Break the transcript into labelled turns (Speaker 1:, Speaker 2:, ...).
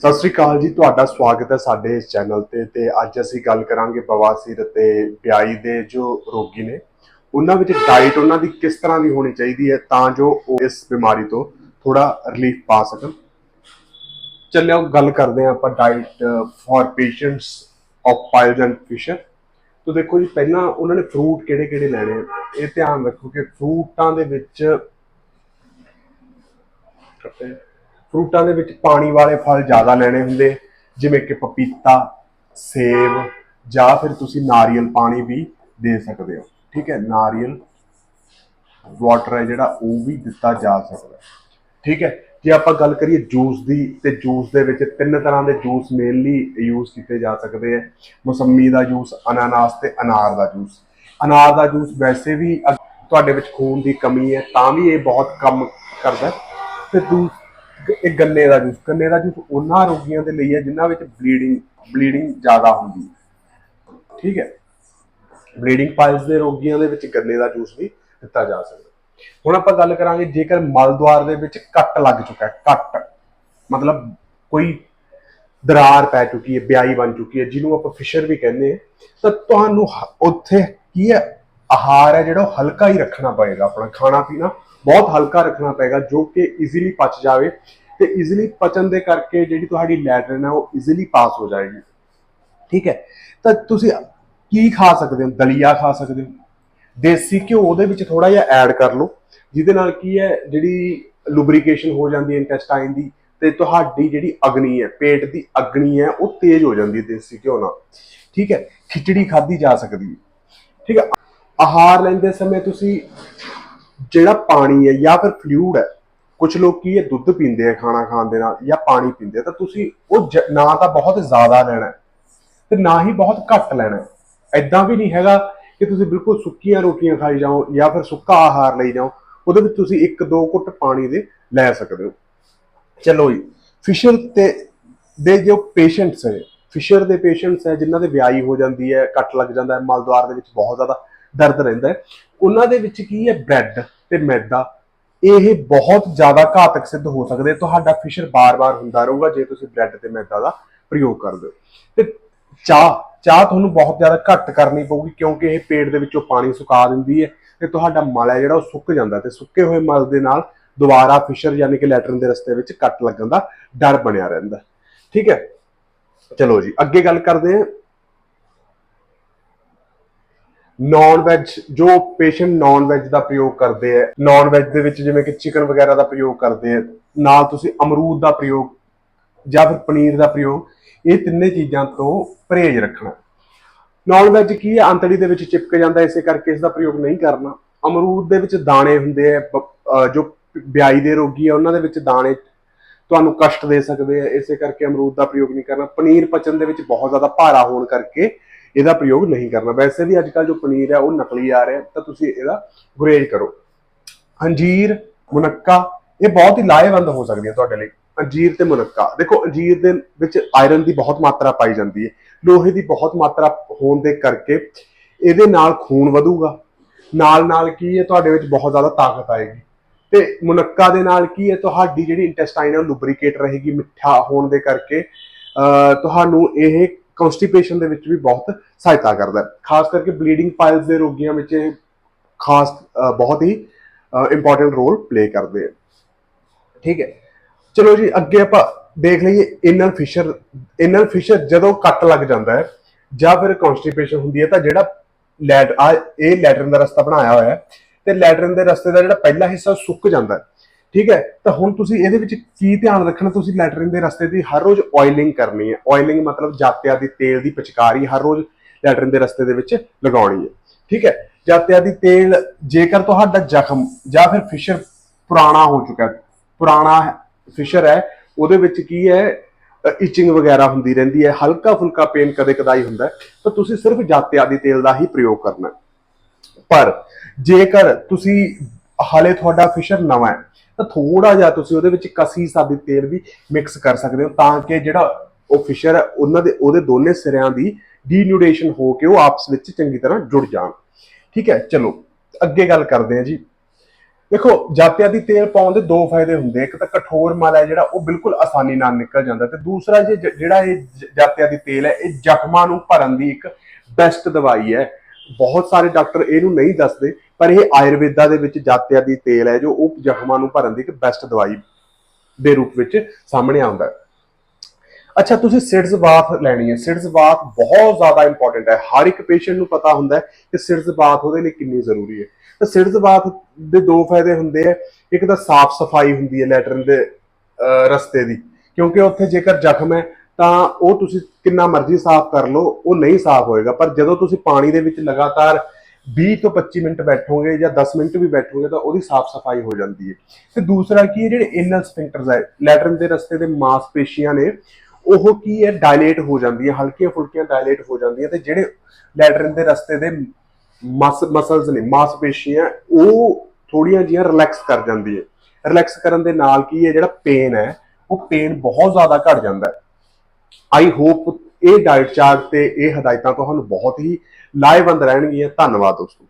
Speaker 1: ਸਤਿ ਸ੍ਰੀ ਅਕਾਲ ਜੀ, ਤੁਹਾਡਾ ਸਵਾਗਤ ਹੈ ਸਾਡੇ ਇਸ ਚੈਨਲ ਤੇ ਤੇ ਅੱਜ ਅਸੀਂ ਗੱਲ ਕਰਾਂਗੇ ਬਵਾਸੀਰ ਅਤੇ ਪਿਆਈ ਦੇ ਜੋ ਰੋਗੀ ਨੇ, ਉਹਨਾਂ ਵਿੱਚ ਡਾਈਟ ਉਹਨਾਂ ਦੀ ਕਿਸ ਤਰ੍ਹਾਂ ਦੀ ਹੋਣੀ ਚਾਹੀਦੀ ਹੈ ਤਾਂ ਜੋ ਉਹ ਇਸ ਬਿਮਾਰੀ ਤੋਂ ਥੋੜਾ ਰਿਲੀਫ ਪਾ ਸਕਣ। ਚੱਲਿਓ, ਗੱਲ ਕਰਦੇ ਹਾਂ ਆਪਾਂ diet for patients of piles and fissure ਤੋ ਦੇਖੋ ਜੀ, ਪਹਿਲਾਂ ਉਹਨਾਂ ਨੇ ਫਰੂਟ ਕਿਹੜੇ ਕਿਹੜੇ ਲੈਣੇ ਆ? ਇਹ ਧਿਆਨ ਰੱਖੋ ਕਿ ਫਰੂਟਾਂ ਦੇ ਵਿੱਚ ਫਰੂਟਾਂ ਦੇ ਵਿੱਚ ਪਾਣੀ ਵਾਲੇ ਫਲ ਜ਼ਿਆਦਾ ਲੈਣੇ ਹੁੰਦੇ, ਜਿਵੇਂ ਕਿ ਪਪੀਤਾ, ਸੇਬ ਜਾਂ ਫਿਰ ਤੁਸੀਂ ਨਾਰੀਅਲ ਪਾਣੀ ਵੀ ਦੇ ਸਕਦੇ ਹੋ। ਠੀਕ ਹੈ, ਨਾਰੀਅਲ ਵਾਟਰ ਹੈ ਜਿਹੜਾ, ਉਹ ਵੀ ਦਿੱਤਾ ਜਾ ਸਕਦਾ ਠੀਕ ਹੈ, ਜੇ ਆਪਾਂ ਗੱਲ ਕਰੀਏ ਜੂਸ ਦੀ, ਤੇ ਜੂਸ ਦੇ ਵਿੱਚ ਤਿੰਨ ਤਰ੍ਹਾਂ ਦੇ ਜੂਸ ਮੇਨਲੀ ਯੂਜ਼ ਕੀਤੇ ਜਾ ਸਕਦੇ ਆ ਮੌਸੰਮੀ ਦਾ ਜੂਸ, ਅਨਾਨਾਸ ਤੇ ਅਨਾਰ ਦਾ ਜੂਸ। ਅਨਾਰ ਦਾ ਜੂਸ ਵੈਸੇ ਵੀ ਅਗ- ਤੁਹਾਡੇ ਵਿੱਚ ਖੂਨ ਦੀ ਕਮੀ ਹੈ, ਤਾਂ ਵੀ ਇਹ ਬਹੁਤ ਕੰਮ ਕਰਦਾ ਹੈ। ਤੇ ਦੂਸ ਇਹ ਗੰਨੇ ਦਾ ਜੂਸ, ਗੰਨੇ ਦਾ ਜੂਸ ਉਹਨਾਂ ਰੋਗੀਆਂ ਦੇ ਲਈ ਹੈ ਜਿਨ੍ਹਾਂ ਵਿੱਚ ਬਲੀਡਿੰਗ ਬਲੀਡਿੰਗ ਜ਼ਿਆਦਾ ਹੁੰਦੀ ਹੈ। ਠੀਕ ਹੈ? ਬਲੀਡਿੰਗ ਪਾਈਲਸ ਦੇ ਰੋਗੀਆਂ ਦੇ ਵਿੱਚ ਗੰਨੇ ਦਾ ਜੂਸ ਵੀ ਦਿੱਤਾ ਜਾ ਸਕਦਾ ਹੁਣ ਆਪਾਂ ਗੱਲ ਕਰਾਂਗੇ, ਜੇਕਰ ਮਲਦੁਆਰ ਦੇ ਵਿੱਚ ਕੱਟ ਲੱਗ ਚੁੱਕਾ ਹੈ, ਕੱਟ, ਮਤਲਬ ਕੋਈ ਦਰਾਰ ਪੈ ਚੁੱਕੀ ਹੈ, ਬਿਆਈ ਬਣ ਚੁੱਕੀ ਹੈ, ਜਿਹਨੂੰ ਆਪਾਂ ਫਿਸ਼ਰ ਵੀ ਕਹਿੰਦੇ ਹਾਂ, ਤਾਂ ਤੁਹਾਨੂੰ ਉੱਥੇ ਕੀ ਹੈ? ਆਹਾਰ ਹੈ ਜਿਹੜਾ ਉਹ ਹਲਕਾ ਹੀ ਰੱਖਣਾ ਪਏਗਾ ਆਪਣਾ, ਖਾਣਾ ਪੀਣਾ ਬਹੁਤ ਹਲਕਾ ਰੱਖਣਾ ਪਏਗਾ ਜੋ ਕਿ ਈਜ਼ੀਲੀ ਪਚ ਜਾਵੇ ਤੇ ਈਜ਼ੀਲੀ ਪਚਣ ਦੇ ਕਰਕੇ ਜਿਹੜੀ ਤੁਹਾਡੀ ਲੈਟਰਨ ਹੈ ਉਹ ਈਜ਼ੀਲੀ ਪਾਸ ਹੋ ਜਾਏਗੀ। ਠੀਕ ਹੈ? ਤਾਂ ਤੁਸੀਂ ਕੀ ਖਾ ਸਕਦੇ ਹੋ? ਦਲੀਆ ਖਾ ਸਕਦੇ ਹੋ? ਦੇਸੀ ਘਿਓ ਉਹਦੇ ਵਿੱਚ ਥੋੜਾ ਜਿਹਾ ਐਡ ਕਰ ਲਓ, ਜਿਹਦੇ ਨਾਲ ਕੀ ਹੈ, ਜਿਹੜੀ ਲੁਬਰੀਕੇਸ਼ਨ ਹੋ ਜਾਂਦੀ ਹੈ ਇੰਟੈਸਟਾਈਨ ਦੀ ਤੇ ਤੁਹਾਡੀ ਜਿਹੜੀ ਅਗਨੀ ਹੈ, ਪੇਟ ਦੀ ਅਗਨੀ ਹੈ, ਉਹ ਤੇਜ਼ ਹੋ ਜਾਂਦੀ ਹੈ ਦੇਸੀ ਘਿਓ ਨਾਲ। ਠੀਕ ਹੈ? ਖਿਚੜੀ ਖਾਧੀ ਜਾ ਸਕਦੀ ਹੈ। ਠੀਕ ਹੈ? ਆਹਾਰ ਲੈਂਦੇ ਸਮੇਂ ਤੁਸੀਂ ਜਿਹੜਾ ਪਾਣੀ ਹੈ ਜਾਂ ਫਿਰ ਫਲੂਇਡ ਹੈ ਕੁਝ ਲੋਕ ਕੀ ਹੈ, ਦੁੱਧ ਪੀਂਦੇ ਆ ਖਾਣਾ ਖਾਣ ਦੇ ਨਾਲ ਜਾਂ ਪਾਣੀ ਪੀਂਦੇ ਆ, ਤਾਂ ਤੁਸੀਂ ਉਹ ਜ- ਨਾ ਤਾਂ ਬਹੁਤ ਜ਼ਿਆਦਾ ਲੈਣਾ ਹੈ ਤੇ ਨਾ ਹੀ ਬਹੁਤ ਘੱਟ ਲੈਣਾ ਹੈ। ਐਦਾਂ ਵੀ ਨਹੀਂ ਹੈਗਾ ਕਿ ਤੁਸੀਂ ਬਿਲਕੁਲ ਸੁੱਕੀਆਂ ਰੋਟੀਆਂ ਖਾਈ ਜਾਓ ਜਾਂ ਫਿਰ ਸੁੱਕਾ ਆਹਾਰ ਲਈ ਜਾਓ, ਉਹਦੇ ਵਿੱਚ ਤੁਸੀਂ ਇੱਕ ਦੋ ਘੁੱਟ ਪਾਣੀ ਦੇ ਲੈ ਸਕਦੇ ਹੋ। ਚਲੋ ਜੀ, ਫਿਸ਼ਰ ਤੇ, ਦੇ ਜੋ ਪੇਸ਼ੈਂਟਸ ਹੈ, ਫਿਸ਼ਰ ਦੇ ਪੇਸ਼ੈਂਟਸ ਹੈ, ਜਿਨ੍ਹਾਂ ਦੇ ਵਿਆਹੀ ਹੋ ਜਾਂਦੀ ਹੈ, ਕੱਟ ਲੱਗ ਜਾਂਦਾ ਹੈ ਮਲ ਦੇ ਵਿੱਚ ਬਹੁਤ ਜ਼ਿਆਦਾ ਦਰਦ ਰਹਿੰਦਾ ਹੈ। ਉਹਨਾਂ ਦੇ ਵਿੱਚ ਕੀ ਹੈ? ਬ੍ਰੈਡ ਤੇ ਮੈਦਾ। ਇਹ ਬਹੁਤ ਜ਼ਿਆਦਾ ਘਾਤਕ ਸਿੱਧ ਹੋ ਸਕਦੇ ਤੁਹਾਡਾ ਫਿਸ਼ਰ ਬਾਰ-ਬਾਰ ਹੁੰਦਾ ਰਹੂਗਾ ਜੇ ਤੁਸੀਂ ਬ੍ਰੈਡ ਤੇ ਮੈਦਾ ਦਾ ਪ੍ਰਯੋਗ ਕਰਦੇ ਹੋ। ਤੇ ਚਾਹ ਚਾਹ ਤੁਹਾਨੂੰ ਬਹੁਤ ਜ਼ਿਆਦਾ ਘੱਟ ਕਰਨੀ ਪਊਗੀ ਕਿਉਂਕਿ ਇਹ ਪੇਟ ਦੇ ਵਿੱਚੋਂ ਪਾਣੀ ਸੁਕਾ ਦਿੰਦੀ ਹੈ ਤੇ ਤੁਹਾਡਾ ਮਲ ਹੈ ਜਿਹੜਾ ਉਹ ਸੁੱਕ ਜਾਂਦਾ ਤੇ ਸੁੱਕੇ ਹੋਏ ਮਲ ਦੇ ਨਾਲ ਦੁਬਾਰਾ ਫਿਸ਼ਰ ਯਾਨੀ ਕਿ ਲੈਟਰਨ ਦੇ ਰਸਤੇ ਵਿੱਚ ਕੱਟ ਲੱਗਣ ਦਾ ਡਰ ਬਣਿਆ ਰਹਿੰਦਾ। ਠੀਕ ਹੈ? ਚਲੋ ਜੀ, ਅੱਗੇ ਗੱਲ ਕਰਦੇ ਹਾਂ। ਨਾਨ ਵੈਜ ਜੋ ਪੇਸ਼ੈਂਟ ਨਾਨ ਵੈਜ ਦਾ ਪ੍ਰਯੋਗ ਕਰਦੇ ਆ ਨਾਨ ਵੈਜ ਦੇ ਵਿੱਚ ਜਿਵੇਂ ਕਿ ਚਿਕਨ ਵਗੈਰਾ ਦਾ ਪ੍ਰਯੋਗ ਕਰਦੇ ਆ, ਨਾਲ ਤੁਸੀਂ ਅਮਰੂਦ ਦਾ ਪ੍ਰਯੋਗ ਜਾਂ ਫਿਰ ਪਨੀਰ ਦਾ ਪ੍ਰਯੋਗ, ਇਹ ਤਿੰਨੇ ਚੀਜ਼ਾਂ ਤੋਂ ਪਰਹੇਜ਼ ਰੱਖਣਾ। ਨਾਨ ਵੈਜ ਕੀ ਹੈ ਅੰਤੜੀ ਦੇ ਵਿੱਚ ਚਿਪਕ ਜਾਂਦਾ, ਇਸੇ ਕਰਕੇ ਇਸ ਦਾ ਪ੍ਰਯੋਗ ਨਹੀਂ ਕਰਨਾ। ਅਮਰੂਦ ਦੇ ਵਿੱਚ ਦਾਣੇ ਹੁੰਦੇ ਆ ਜੋ ਬਿਆਈ ਦੇ ਰੋਗੀ ਆ, ਉਹਨਾਂ ਦੇ ਵਿੱਚ ਦਾਣੇ ਤੁਹਾਨੂੰ ਕਸ਼ਟ ਦੇ ਸਕਦੇ ਆ, ਇਸੇ ਕਰਕੇ ਅਮਰੂਦ ਦਾ ਪ੍ਰਯੋਗ ਨਹੀਂ ਕਰਨਾ। ਪਨੀਰ ਪਚਣ ਦੇ ਵਿੱਚ ਬਹੁਤ ਜ਼ਿਆਦਾ ਭਾਰਾ ਹੋਣ ਕਰਕੇ ਇਹਦਾ ਪ੍ਰਯੋਗ ਨਹੀਂ ਕਰਨਾ। ਵੈਸੇ ਵੀ ਅੱਜ ਕੱਲ ਜੋ ਪਨੀਰ ਹੈ, ਉਹ ਨਕਲੀ ਆ ਰਿਹਾ ਤਾਂ ਤੁਸੀਂ ਇਹਦਾ ਗੁਰੇਜ਼ ਕਰੋ। ਅੰਜੀਰ, ਮੁਨੱਕਾ, ਇਹ ਬਹੁਤ ਹੀ ਲਾਹੇਵੰਦ ਹੋ ਸਕਦੀ ਤੁਹਾਡੇ ਲਈ। ਅੰਜੀਰ ਤੇ ਮੁਨੱਕਾ। ਦੇਖੋ, ਅੰਜੀਰ ਦੇ ਵਿੱਚ ਆਇਰਨ ਦੀ ਬਹੁਤ ਮਾਤਰਾ ਪਾਈ ਜਾਂਦੀ ਹੈ। ਲੋਹੇ ਦੀ ਬਹੁਤ ਮਾਤਰਾ ਹੋਣ ਦੇ ਕਰਕੇ ਇਹਦੇ ਨਾਲ ਖੂਨ ਵਧੂਗਾ। ਨਾਲ ਨਾਲ ਕੀ ਹੈ, ਤੁਹਾਡੇ ਵਿੱਚ ਬਹੁਤ ਜ਼ਿਆਦਾ ਤਾਕਤ ਆਏਗੀ। ਤੇ ਮੁਨੱਕਾ ਦੇ ਨਾਲ ਕੀ ਹੈ, ਤੁਹਾਡੀ ਜਿਹੜੀ ਇੰਟੈਸਟਾਈਨ ਹੈ, ਉਹ ਲੁਬਰੀਕੇਟ ਰਹੇਗੀ ਮਿੱਠਾ ਹੋਣ ਦੇ ਕਰਕੇ। ਤੁਹਾਨੂੰ ਇਹ ਕਨਸਟੀਪੇਸ਼ਨ ਦੇ ਵਿੱਚ ਵੀ ਬਹੁਤ ਸਹਾਇਤਾ ਕਰਦਾ ਹੈ। ਖਾਸ ਕਰਕੇ ਬਲੀਡਿੰਗ ਪਾਈਲਸ ਦੇ ਰੋਗੀਆਂ ਵਿੱਚ ਇਹ ਖਾਸ ਬਹੁਤ ਹੀ ਇੰਪੋਰਟੈਂਟ ਰੋਲ ਪਲੇ ਕਰਦੇ ਹੈ। ਠੀਕ ਹੈ। ਚਲੋ ਜੀ, ਅੱਗੇ ਆਪਾਂ ਦੇਖ ਲਈਏ ਇਨਰ ਫਿਸ਼ਰ ਇਨਰ ਫਿਸ਼ਰ ਜਦੋਂ ਕੱਟ ਲੱਗ ਜਾਂਦਾ ਹੈ ਜਾਂ ਫਿਰ ਕਨਸਟੀਪੇਸ਼ਨ ਹੁੰਦੀ ਹੈ ਤਾਂ ਜਿਹੜਾ ਲੈਟ, ਆ, ਇਹ ਲੈਟਰਨ ਦਾ ਰਸਤਾ ਬਣਾਇਆ ਹੋਇਆ ਹੈ ਤੇ ਲੈਟਰਨ ਦੇ ਰਸਤੇ ਦਾ ਜਿਹੜਾ ਪਹਿਲਾ ਹਿੱਸਾ ਸੁੱਕ ਜਾਂਦਾ ਹੈ। ਠੀਕ ਹੈ? ਤਾਂ ਹੁਣ ਤੁਸੀਂ ਇਹਦੇ ਵਿੱਚ ਕੀ ਧਿਆਨ ਰੱਖਣਾ? ਤੁਸੀਂ ਲੈਟਰਨ ਦੇ ਰਸਤੇ ਦੀ ਹਰ ਰੋਜ਼ ਆਇਲਿੰਗ ਕਰਨੀ ਹੈ। ਆਇਲਿੰਗ ਮਤਲਬ ਜਾਤਿਆਂ ਦੀ ਤੇਲ ਦੀ ਪਿਚਕਾਰੀ ਹਰ ਰੋਜ਼ ਲੈਟਰਨ ਦੇ ਰਸਤੇ ਦੇ ਵਿੱਚ ਲਗਾਉਣੀ ਹੈ। ਠੀਕ ਹੈ? ਜਾਤਿਆਂ ਦੀ ਤੇਲ ਜੇਕਰ ਤੁਹਾਡਾ ਜ਼ਖਮ ਜਾਂ ਫਿਰ ਫਿਸ਼ਰ ਪੁਰਾਣਾ ਹੋ ਚੁੱਕਾ ਪੁਰਾਣਾ ਫਿਸ਼ਰ ਹੈ, ਉਹਦੇ ਵਿੱਚ ਕੀ ਹੈ? ਇਚਿੰਗ ਵਗੈਰਾ ਹੁੰਦੀ ਰਹਿੰਦੀ ਹੈ। ਹਲਕਾ ਫੁਲਕਾ ਪੇਨ ਕਦੇ ਕਦਾਈ ਹੁੰਦਾ ਤਾਂ ਤੁਸੀਂ ਸਿਰਫ ਜਾਤਿਆਂ ਦੀ ਤੇਲ ਦਾ ਹੀ ਪ੍ਰਯੋਗ ਕਰਨਾ ਪਰ ਜੇਕਰ ਤੁਸੀਂ ਹਾਲੇ ਤੁਹਾਡਾ ਫਿਸ਼ਰ ਨਵਾਂ ਹੈ ਤਾਂ ਥੋੜਾ ਜਿਹਾ ਤੁਸੀਂ ਉਹਦੇ ਵਿੱਚ ਕਸੀ ਸਾਦੀ ਤੇਲ ਵੀ ਮਿਕਸ ਕਰ ਸਕਦੇ ਹੋ ਤਾਂ ਕਿ ਜਿਹੜਾ ਉਹ ਫਿਸ਼ਰ ਹੈ, ਉਹਨਾਂ ਦੇ, ਉਹਦੇ ਦੋਨੇ ਸਿਰਿਆਂ ਦੀ ਡੀਨਿਊਡੇਸ਼ਨ ਹੋ ਕੇ ਉਹ ਆਪਸ ਵਿੱਚ ਚੰਗੀ ਤਰ੍ਹਾਂ ਜੁੜ ਜਾਣ। ਠੀਕ ਹੈ, ਚਲੋ, ਅੱਗੇ ਗੱਲ ਕਰਦੇ ਹਾਂ ਜੀ। ਦੇਖੋ, ਜਾਤਿਆ ਦੀ ਤੇਲ ਪਾਉਣ ਦੇ ਦੋ ਫਾਇਦੇ ਹੁੰਦੇ ਇੱਕ ਤਾਂ ਕਠੋਰ ਮਲ ਹੈ ਜਿਹੜਾ ਉਹ ਬਿਲਕੁਲ ਆਸਾਨੀ ਨਾਲ ਨਿਕਲ ਜਾਂਦਾ ਤੇ ਦੂਸਰਾ ਜੇ, ਜਿਹੜਾ ਇਹ ਜਾਤਿਆ ਦੀ ਤੇਲ ਹੈ, ਇਹ ਜ਼ਖਮਾਂ ਨੂੰ ਭਰਨ ਦੀ ਇੱਕ ਬੈਸਟ ਦਵਾਈ ਹੈ। ਬਹੁਤ ਸਾਰੇ ਡਾਕਟਰ ਇਹਨੂੰ ਨਹੀਂ ਦੱਸਦੇ ਪਰ ਇਹ ਆਯੁਰਵੇਦਾ ਦੇ ਵਿੱਚ ਜਾਤਿਆਂ ਦੀ ਤੇਲ ਹੈ ਜੋ ਉਹ ਜ਼ਖਮਾਂ ਨੂੰ ਭਰਨ ਦੀ ਇੱਕ ਬੈਸਟ ਦਵਾਈ ਦੇ ਰੂਪ ਵਿੱਚ ਸਾਹਮਣੇ ਆਉਂਦਾ ਹੈ। ਅੱਛਾ ਤੁਸੀਂ ਸਿਡਸ ਬਾਥ ਲੈਣੀ ਹੈ। ਸਿਡਸ ਬਾਥ ਬਹੁਤ ਜ਼ਿਆਦਾ ਇੰਪੋਰਟੈਂਟ ਹੈ। ਹਰ ਇੱਕ ਪੇਸ਼ੈਂਟ ਨੂੰ ਪਤਾ ਹੁੰਦਾ ਹੈ ਕਿ ਸਿਡਸ ਬਾਥ ਉਹਦੇ ਲਈ ਕਿੰਨੀ ਜ਼ਰੂਰੀ ਹੈ। ਤਾਂ ਸਿਡਸ ਬਾਥ ਦੇ ਦੋ ਫਾਇਦੇ ਹੁੰਦੇ ਆ ਇੱਕ ਤਾਂ ਸਾਫ਼ ਸਫ਼ਾਈ ਹੁੰਦੀ ਹੈ ਲੈਟਰਨ ਦੇ ਅਹ, ਰਸਤੇ ਦੀ ਕਿਉਂਕਿ ਉੱਥੇ ਜੇਕਰ ਜ਼ਖਮ ਹੈ ਤਾਂ ਉਹ ਤੁਸੀਂ ਕਿੰਨਾ ਮਰਜ਼ੀ ਸਾਫ਼ ਕਰ ਲਓ, ਉਹ ਨਹੀਂ ਸਾਫ਼ ਹੋਏਗਾ। ਪਰ ਜਦੋਂ ਤੁਸੀਂ ਪਾਣੀ ਦੇ ਵਿੱਚ ਲਗਾਤਾਰ 20 ਤੋਂ 25 ਮਿੰਟ ਬੈਠੋਗੇ ਜਾਂ 10 ਮਿੰਟ ਵੀ ਬੈਠੋਗੇ, ਤਾਂ ਉਹਦੀ ਸਾਫ਼ ਸਫ਼ਾਈ ਹੋ ਜਾਂਦੀ ਹੈ। ਤੇ ਦੂਸਰਾ ਕੀ ਹੈ, ਜਿਹੜੇ ਇਨਲ ਸਫਿੰਕਟਰਸ ਹੈ, ਲੈਟਰਨ ਦੇ ਰਸਤੇ ਦੇ ਮਾਸਪੇਸ਼ੀਆਂ ਨੇ, ਉਹ ਕੀ ਹੈ ਡਾਇਲੇਟ ਹੋ ਜਾਂਦੀਆਂ ਹਲਕੀਆਂ ਫੁਲਕੀਆਂ ਡਾਇਲੇਟ ਹੋ ਜਾਂਦੀਆਂ ਤੇ ਜਿਹੜੇ ਲੈਟਰਨ ਦੇ ਰਸਤੇ ਦੇ ਮਸ ਮਸਲਸ ਨੇ, ਮਾਸਪੇਸ਼ੀਆਂ, ਉਹ ਥੋੜੀਆਂ ਜੀਆਂ ਰਿਲੈਕਸ ਕਰ ਜਾਂਦੀ ਹੈ। ਰਿਲੈਕਸ ਕਰਨ ਦੇ ਨਾਲ ਕੀ ਹੈ, ਜਿਹੜਾ ਪੇਨ ਹੈ, ਉਹ ਪੇਨ ਬਹੁਤ ਜ਼ਿਆਦਾ ਘਟ ਜਾਂਦਾ ਹੈ। ਆਈ ਹੋਪ ਇਹ ਡਾਈਟ ਚਾਰਟ ਤੇ ਇਹ ਹਦਾਇਤਾਂ ਤੁਹਾਨੂੰ ਬਹੁਤ ਹੀ ਲਾਹੇਵੰਦ ਰਹਿਣਗੀਆਂ। ਧੰਨਵਾਦ ਦੋਸਤੋ।